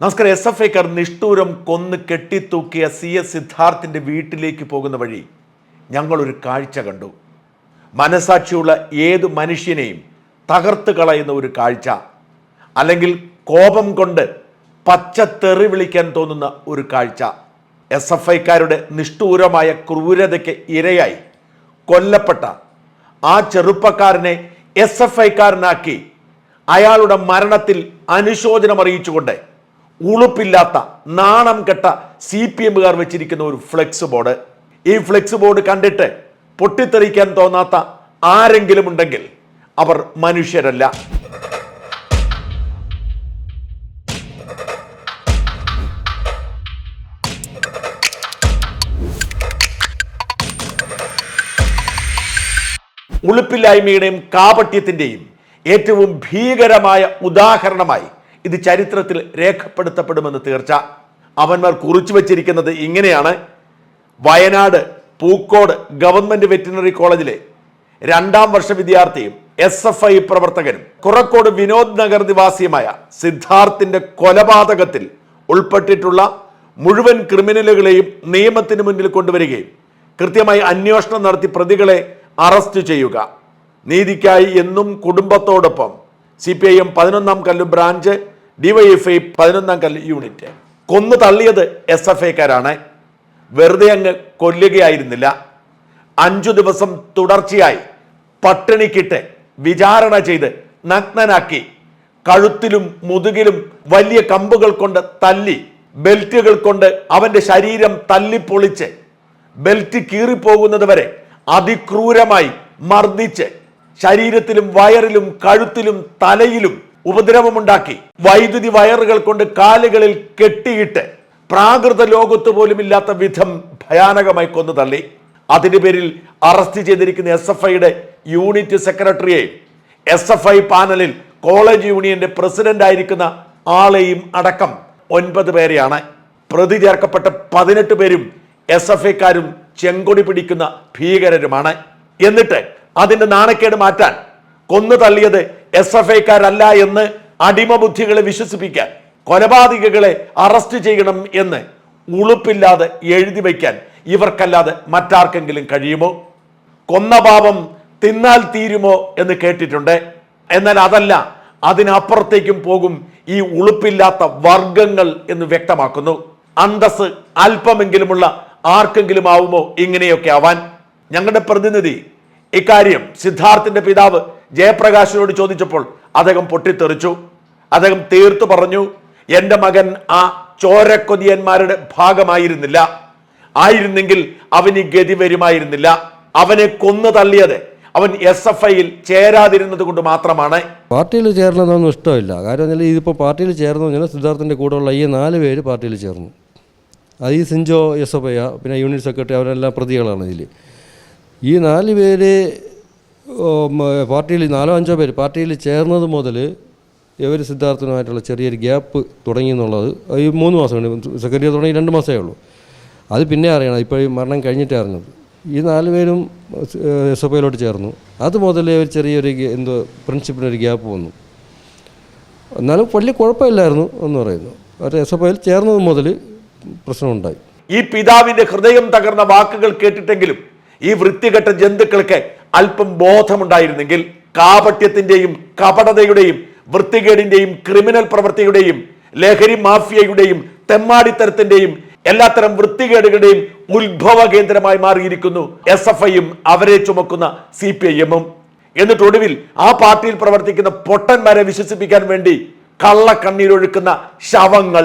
നമസ്കാരം. S F ഐക്കാർ നിഷ്ഠൂരം കൊന്ന് കെട്ടിത്തൂക്കിയ C S സിദ്ധാർത്ഥിന്റെ വീട്ടിലേക്ക് പോകുന്ന വഴി ഞങ്ങളൊരു കാഴ്ച കണ്ടു. മനസാക്ഷിയുള്ള ഏത് മനുഷ്യനെയും തകർത്ത് കളയുന്ന ഒരു കാഴ്ച. അല്ലെങ്കിൽ കോപം കൊണ്ട് പച്ച തെറി വിളിക്കാൻ തോന്നുന്ന ഒരു കാഴ്ച. എസ് എഫ് ഐക്കാരുടെ നിഷ്ഠൂരമായ ക്രൂരതയ്ക്ക് ഇരയായി കൊല്ലപ്പെട്ട ആ ചെറുപ്പക്കാരനെ എസ് എഫ് ഐക്കാരനാക്കി അയാളുടെ മരണത്തിൽ അനുശോചനം അറിയിച്ചുകൊണ്ട് ഉളുപ്പില്ലാത്ത നാണം കെട്ട സി പി എമ്മുകാർ വെച്ചിരിക്കുന്ന ഒരു ഫ്ലെക്സ് ബോർഡ് ഈ ഫ്ലെക്സ് ബോർഡ് കണ്ടിട്ട് പൊട്ടിത്തെറിക്കാൻ തോന്നാത്ത ആരെങ്കിലും ഉണ്ടെങ്കിൽ അവർ മനുഷ്യരല്ല. ഉളുപ്പില്ലായ്മയുടെയും കാപട്യത്തിന്റെയും ഏറ്റവും ഭീകരമായ ഉദാഹരണമായി ഇത് ചരിത്രത്തിൽ രേഖപ്പെടുത്തപ്പെടുമെന്ന് തീർച്ച. അവന്മാർ കുറിച്ചു വച്ചിരിക്കുന്നത് ഇങ്ങനെയാണ്. വയനാട് പൂക്കോട് ഗവൺമെന്റ് വെറ്റിനറി കോളേജിലെ രണ്ടാം വർഷ വിദ്യാർത്ഥിയും എസ് എഫ് ഐ പ്രവർത്തകനും കുറക്കോട് വിനോദ് നഗർ നിവാസിയുമായ സിദ്ധാർത്ഥിന്റെ കൊലപാതകത്തിൽ ഉൾപ്പെട്ടിട്ടുള്ള മുഴുവൻ ക്രിമിനലുകളെയും നിയമത്തിന് മുന്നിൽ കൊണ്ടുവരികയും കൃത്യമായി അന്വേഷണം നടത്തി പ്രതികളെ അറസ്റ്റ് ചെയ്യുക. നീതിക്കായി എന്നും കുടുംബത്തോടൊപ്പം സി പി ഐ എം പതിനൊന്നാം കല്ലു ബ്രാഞ്ച് ഡിവൈഎഫ്ഐ പതിനൊന്നാം കല്ല് യൂണിറ്റ്. കൊന്നു തള്ളിയത് എസ് എഫ് ഐക്കാരാണ് വെറുതെ അങ്ങ് കൊല്ലുകയായിരുന്നില്ല. അഞ്ചു ദിവസം തുടർച്ചയായി പട്ടിണിക്കിട്ട് വിചാരണ ചെയ്ത് നഗ്നനാക്കി. കഴുത്തിലും മുതുകിലും വലിയ കമ്പുകൾ കൊണ്ട് തല്ലി ബെൽറ്റുകൾ കൊണ്ട് അവന്റെ ശരീരം തല്ലിപ്പൊളിച്ച് ബെൽറ്റ് കീറിപ്പോകുന്നത് വരെ അതിക്രൂരമായി മർദ്ദിച്ച് ശരീരത്തിലും വയറിലും കഴുത്തിലും തലയിലും ഉപദ്രവമുണ്ടാക്കി. വൈദ്യുതി വയറുകൾ കൊണ്ട് കാലുകളിൽ കെട്ടിയിട്ട് പ്രാകൃത ലോകത്ത് പോലും ഇല്ലാത്ത വിധം ഭയാനകമായി കൊന്നു തള്ളി. അതിന്റെ പേരിൽ അറസ്റ്റ് ചെയ്തിരിക്കുന്ന എസ് എഫ് ഐയുടെ യൂണിറ്റ് സെക്രട്ടറിയെ എസ് എഫ് ഐ പാനലിൽ കോളേജ് യൂണിയന്റെ പ്രസിഡന്റ് ആയിരിക്കുന്ന ആളെയും അടക്കം ഒൻപത് പേരെയാണ്. പ്രതി ചേർക്കപ്പെട്ട പതിനെട്ട് പേരും എസ് എഫ് ഐക്കാരും ചെങ്കൊടി പിടിക്കുന്ന ഭീകരരുമാണ്. എന്നിട്ട് അതിന്റെ നാണക്കേട് മാറ്റാൻ കൊന്നു തള്ളിയത് എസ് എഫ് ഐക്കാരല്ല എന്ന് അടിമ ബുദ്ധികളെ വിശ്വസിപ്പിക്കാൻ കൊലപാതകികളെ അറസ്റ്റ് ചെയ്യണം എന്ന് ഉളുപ്പില്ലാതെ എഴുതി വയ്ക്കാൻ ഇവർക്കല്ലാതെ മറ്റാർക്കെങ്കിലും കഴിയുമോ? കൊന്ന പാപം തിന്നാൽ തീരുമോ എന്ന് കേട്ടിട്ടുണ്ട്. എന്നാൽ അതല്ല അതിനപ്പുറത്തേക്കും പോകും ഈ ഉളുപ്പില്ലാത്ത വർഗങ്ങൾ എന്ന് വ്യക്തമാക്കുന്നു. അന്തസ് അല്പമെങ്കിലുമുള്ള ആർക്കെങ്കിലും ആവുമോ ഇങ്ങനെയൊക്കെ ആവാൻ? ഞങ്ങളുടെ പ്രതിനിധി ഇക്കാര്യം സിദ്ധാർത്ഥിന്റെ പിതാവ് ജയപ്രകാശിനോട് ചോദിച്ചപ്പോൾ അദ്ദേഹം പൊട്ടിത്തെറിച്ചു. അദ്ദേഹം തീർത്തു പറഞ്ഞു എന്റെ മകൻ ആ ചോരക്കൊതിയന്മാരുടെ ഭാഗമായിരുന്നില്ല. ആയിരുന്നെങ്കിൽ അവന് ഗതി വരുമായിരുന്നില്ല. അവനെ കൊന്നു തള്ളിയത് അവൻ എസ് എഫ് ഐയിൽ ചേരാതിരുന്നത് കൊണ്ട് മാത്രമാണ്. പാർട്ടിയിൽ ചേരണമെന്നൊന്നും ഇഷ്ടമില്ല. കാരണം ഇതിപ്പോൾ പാർട്ടിയിൽ ചേർന്നു കഴിഞ്ഞാൽ സിദ്ധാർത്ഥിന്റെ കൂടെയുള്ള ഈ നാല് പേര് പാർട്ടിയിൽ ചേർന്നു. അത് ഈ സിഞ്ചോ എസ് എഫ് ഐ പിന്നെ യൂണിയൻ സെക്രട്ടറി അവരെല്ലാം പ്രതികളാണ് ഇതിൽ. ഈ നാല് പേര് പാർട്ടിയിൽ നാലോ അഞ്ചോ പേര് പാർട്ടിയിൽ ചേർന്നത് മുതൽ ഇവർ സിദ്ധാർത്ഥനുമായിട്ടുള്ള ചെറിയൊരു ഗ്യാപ്പ് തുടങ്ങി എന്നുള്ളത്. ഈ മൂന്ന് മാസമാണ് സെക്രട്ടറി തുടങ്ങി രണ്ട് മാസമേ ഉള്ളൂ. അത് പിന്നെ അറിയണം. ഇപ്പോൾ ഈ മരണം കഴിഞ്ഞിട്ടേ അറിഞ്ഞത്. ഈ നാല് പേരും എസ് എഫ് ഐയിലോട്ട് ചേർന്നു. അത് മുതലേ ഒരു ചെറിയൊരു എന്തോ പ്രിൻസിപ്പിനൊരു ഗ്യാപ്പ് വന്നു. എന്നാലും വലിയ കുഴപ്പമില്ലായിരുന്നു എന്ന് പറയുന്നു. അവർ എസ് എഫ് ഐയിൽ ചേർന്നത് മുതൽ പ്രശ്നമുണ്ടായി. ഈ പിതാവിന്റെ ഹൃദയം തകർന്ന വാക്കുകൾ കേട്ടിട്ടെങ്കിലും ഈ വൃത്തികെട്ട ജന്തുക്കൾക്ക് അല്പം ബോധമുണ്ടായിരുന്നെങ്കിൽ കാപട്യത്തിന്റെയും കപടതയുടെയും വൃത്തികേടിന്റെയും ക്രിമിനൽ പ്രവൃത്തിയുടെയും ലഹരി മാഫിയയുടെയും തെമ്മാടിത്തരത്തിന്റെയും എല്ലാത്തരം വൃത്തികേടുകളുടെയും ഉത്ഭവ കേന്ദ്രമായി മാറിയിരിക്കുന്നു എസ് എഫ് ഐയും അവരെ ചുമക്കുന്ന സി പി ഐ എമ്മും. എന്നിട്ട് ഒടുവിൽ ആ പാർട്ടിയിൽ പ്രവർത്തിക്കുന്ന പൊട്ടന്മാരെ വിശ്വസിപ്പിക്കാൻ വേണ്ടി കള്ളക്കണ്ണീരൊഴുക്കുന്ന ശവങ്ങൾ